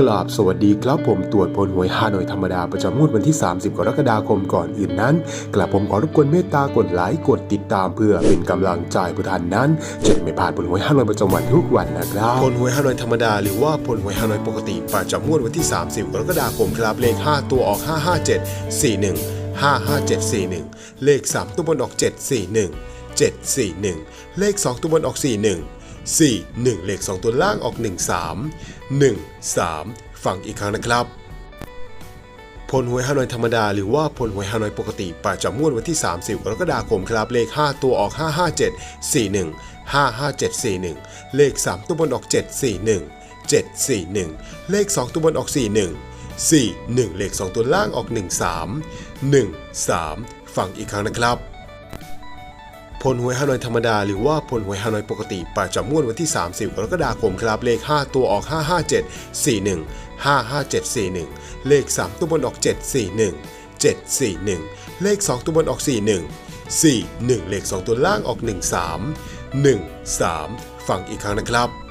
กราบสวัสดีครับผมตรวจพลหวยฮานอยธรรมดาประจำงวดวันที่ 30 กรกฎาคมก่อนอื่นนั้นกราบผมขอรบกวนเมตตากดไลค์กดติดตามเพื่อเป็นกำลังใจผู้ท่านนั้นจะได้ไม่พลาดผลหวยฮานอยประจำวันทุกวันนะครับผลหวยฮานอยธรรมดาหรือว่าผลหวยฮานอยปกติประจำงวดวันที่ 30 กรกฎาคมครับเลข 5 ตัวออก 557 41 55741 เลข 3 ตัวบนออก 741 741 เลข 2 ตัวบนออก 41 41 เลข 2 ตัวล่างออก 13 13 ฟังอีกครั้งนะครับ ผลหวยฮานอยธรรมดาหรือว่าผลหวยฮานอยปกติประจำงวดวันที่ 30กรกฎาคมครับ เลข 5 ตัวออก 557 41 55741 เลข 3 ตัวบนออก 741 741 เลข 2 ตัวบนออก 41 41 เลข 2 ตัวล่างออก 13 13 ฟังอีกครั้งนะครับ ผลหวยฮานอยธรรมดาหรือว่าผลหวยฮานอยปกติประจำงวดวันที่ 30 กรกฎาคมครับเลข 5 ตัวออก 557 41 55741 เลข 3 ตัวบนออก 741 741 เลข 2 ตัวบนออก 41 41 เลข 2 ตัวล่างออก 13 13 ฟังอีกครั้งนะครับ